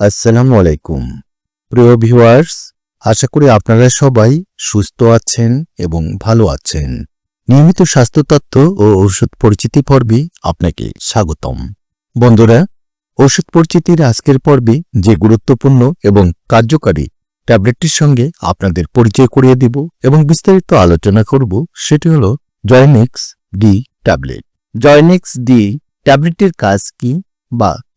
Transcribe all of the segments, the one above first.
আসসালামু আলাইকুম। প্রিয় ভিউয়ার্স, আশা করি আপনারা সবাই সুস্থ আছেন এবং ভালো আছেন। নিয়মিত স্বাস্থ্য তথ্য ও ঔষধ পরিচিতি পর্বে আপনাকে স্বাগতম। বন্ধুরা ওষুধ পরিচিতির আজকের পর্বে যে গুরুত্বপূর্ণ এবং কার্যকারী ট্যাবলেটটির সঙ্গে আপনাদের পরিচয় করিয়ে দিব এবং বিস্তারিত আলোচনা করব সেটি হল Joynex D tablet Joynex D ট্যাবলেটটির কাজ কি বা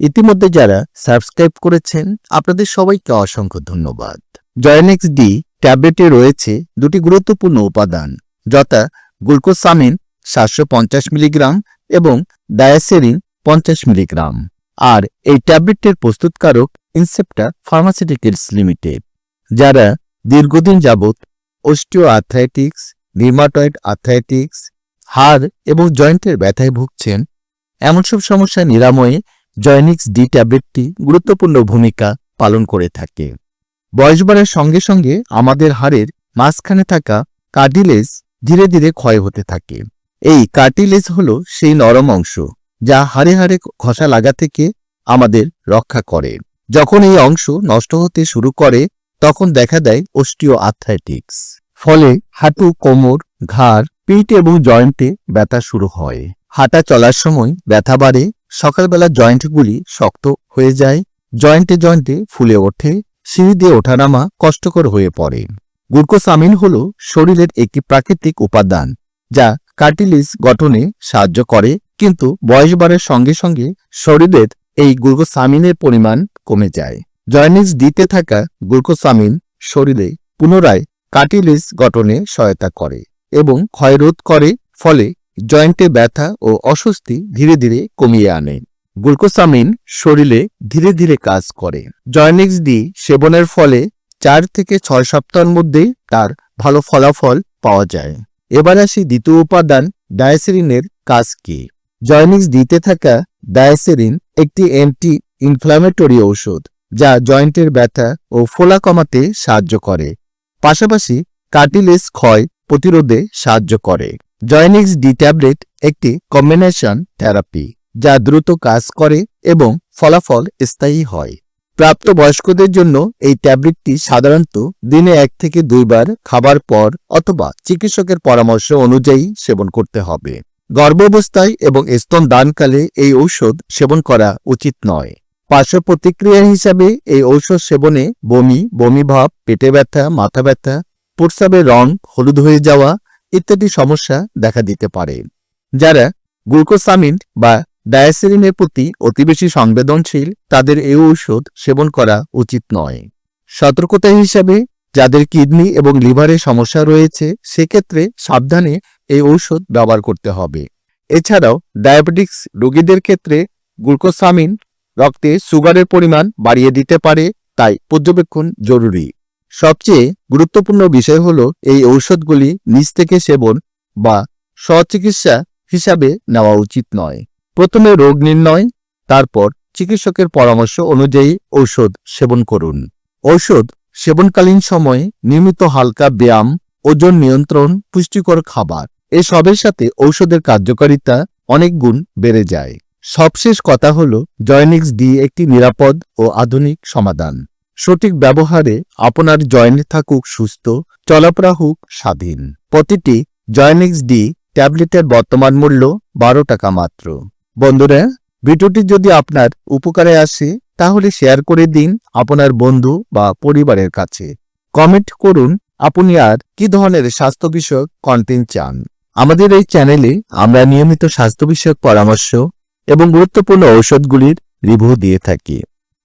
ইতিমধ্যে যারা সাবস্ক্রাইব করেছেন, আপনাদের সবাইকে অসংখ্য ধন্যবাদ। জয়নেক্স ডি ট্যাবলেটে রয়েছে দুটি গুরুত্বপূর্ণ উপাদান, যথা গ্লুকোসামিন সাতশো পঞ্চাশ মিলিগ্রাম এবং ডায়াসেরিন পঞ্চাশ মিলিগ্রাম। আর এই ট্যাবলেটের প্রস্তুতকারক ইনসেপ্টা ফার্মাসিউটিক্যালস লিমিটেড, যারা দীর্ঘদিন যাবৎ অস্টিও আর্থ্রাইটিক্স রিমাটয়েড আর্থ্রাইটিক্স, হাড় এবং জয়েন্টের ব্যথায় ভুগছেন, এমন সব সমস্যা নিরাময়ে জয়নিক্স ডি ট্যাবলেটটি গুরুত্বপূর্ণ ভূমিকা পালন করে থাকে। বয়স বাড়ার সঙ্গে সঙ্গে আমাদের হাড়ের মাঝখানে থাকা কার্টিলেজ ধীরে ধীরে ক্ষয় হতে থাকে। এই কার্টিলেজ হল সেই নরম অংশ যা হাড়ে হাড়ে ঘষা লাগা থেকে আমাদের রক্ষা করে। যখন এই অংশ নষ্ট হতে শুরু করে, তখন দেখা দেয় অস্টিও আর্থ্রাইটিক্স ফলে হাঁটু, কোমর, ঘাড়, পিঠ এবং জয়েন্টে ব্যথা শুরু হয়। হাঁটা চলার সময় ব্যথা বাড়ে সকালবেলা জয়েন্টগুলি শক্ত হয়ে যায়। জয়েন্টে জয়েন্টে ফুলে ওঠে, সিঁড়ি দিয়ে ওঠানামা কষ্টকর হয়ে পড়ে। গ্লুকোসামিন হল শরীরের একটি প্রাকৃতিক উপাদান, যা কার্টিলিজ গঠনে সাহায্য করে, কিন্তু বয়স বাড়ার সঙ্গে সঙ্গে শরীরের এই গ্লুকোসামিনের পরিমাণ কমে যায়। জয়নিক্স দিতে থাকা গ্লুকোসামিন শরীরে পুনরায় কার্টিলিজ গঠনে সহায়তা করে এবং ক্ষয়রোধ করে, ফলে জয়েন্টে ব্যথা ও অস্বস্তি ধীরে ধীরে কমিয়ে আনে। গ্লুকোসামিন শরীরে ধীরে ধীরে কাজ করে। জয়নিক্স ডি সেবনের ফলে চার থেকে ছয় সপ্তাহের মধ্যেই তার ভালো ফলাফল পাওয়া যায়। এবার আসি দ্বিতীয় উপাদান, ডায়াসেরিনের কাজ কি? জয়নিক্স দিতে থাকা ডায়াসেরিন একটি অ্যান্টি ইনফ্ল্যামেটরি ঔষধ, যা জয়েন্টের ব্যথা ও ফোলা কমাতে সাহায্য করে। পাশাপাশি কার্টিলেজ ক্ষয় প্রতিরোধে সাহায্য করে। জয়নিক্স ডি ট্যাবলেট একটি কম্বিনেশন থেরাপি যা দ্রুত কাজ করে এবং ফলাফল স্থায়ী হয়। প্রাপ্তবয়স্কদের জন্য এই ট্যাবলেটটি সাধারণত দিনে এক থেকে দুইবার খাবার পর অথবা চিকিৎসকের পরামর্শ অনুযায়ী সেবন করতে হবে। গর্ভাবস্থায় এবং স্তন দানকালে এই ঔষধ সেবন করা উচিত নয়। পার্শ্ব প্রতিক্রিয়া হিসাবে এই ঔষধ সেবনে বমি বমি ভাব, পেটে ব্যথা, মাথা ব্যথা, প্রস্রাবের রং হলুদ হয়ে যাওয়া ইত্যাদি সমস্যা দেখা দিতে পারে। যারা গ্লুকোসামিন বা ডায়াসেরিনের প্রতি অতি বেশি সংবেদনশীল, তাদের এই ঔষধ সেবন করা উচিত নয়। সতর্কতা হিসাবে যাদের কিডনি এবং লিভারের সমস্যা রয়েছে, সেক্ষেত্রে সাবধানে এই ঔষধ ব্যবহার করতে হবে। এছাড়াও ডায়াবেটিক্স রোগীদের ক্ষেত্রে গ্লুকোসামিন রক্তে সুগারের পরিমাণ বাড়িয়ে দিতে পারে, তাই পর্যবেক্ষণ জরুরি। সবচেয়ে গুরুত্বপূর্ণ বিষয় হল এই ঔষধগুলি নিজ থেকে সেবন বা স্বচিকিৎসা হিসাবে নেওয়া উচিত নয়। প্রথমে রোগ নির্ণয়, তারপর চিকিৎসকের পরামর্শ অনুযায়ী ঔষধ সেবন করুন। ঔষধ সেবনকালীন সময়ে নিয়মিত হালকা ব্যায়াম, ওজন নিয়ন্ত্রণ, পুষ্টিকর খাবার, এসবের সাথে ঔষধের কার্যকারিতা অনেক গুণ বেড়ে যায়। সবশেষ কথা হল জয়নিক্স ডি একটি নিরাপদ ও আধুনিক সমাধান। সঠিক ব্যবহারে আপনার জয়েন্ট থাকুক সুস্থ, চলাফেরা হোক স্বাধীন। প্রতিটি জয়নিক্স ডি ট্যাবলেটের বর্তমান মূল্য বারো টাকা মাত্র। বন্ধুরা, ভিডিওটি যদি আপনার উপকারে আসে, তাহলে শেয়ার করে দিন আপনার বন্ধু বা পরিবারের কাছে। কমেন্ট করুন, আপনি আর কি ধরনের স্বাস্থ্য বিষয়ক কন্টেন্ট চান? আমাদের এই চ্যানেলে আমরা নিয়মিত স্বাস্থ্য বিষয়ক পরামর্শ এবং গুরুত্বপূর্ণ ঔষধগুলির রিভিউ দিয়ে থাকি।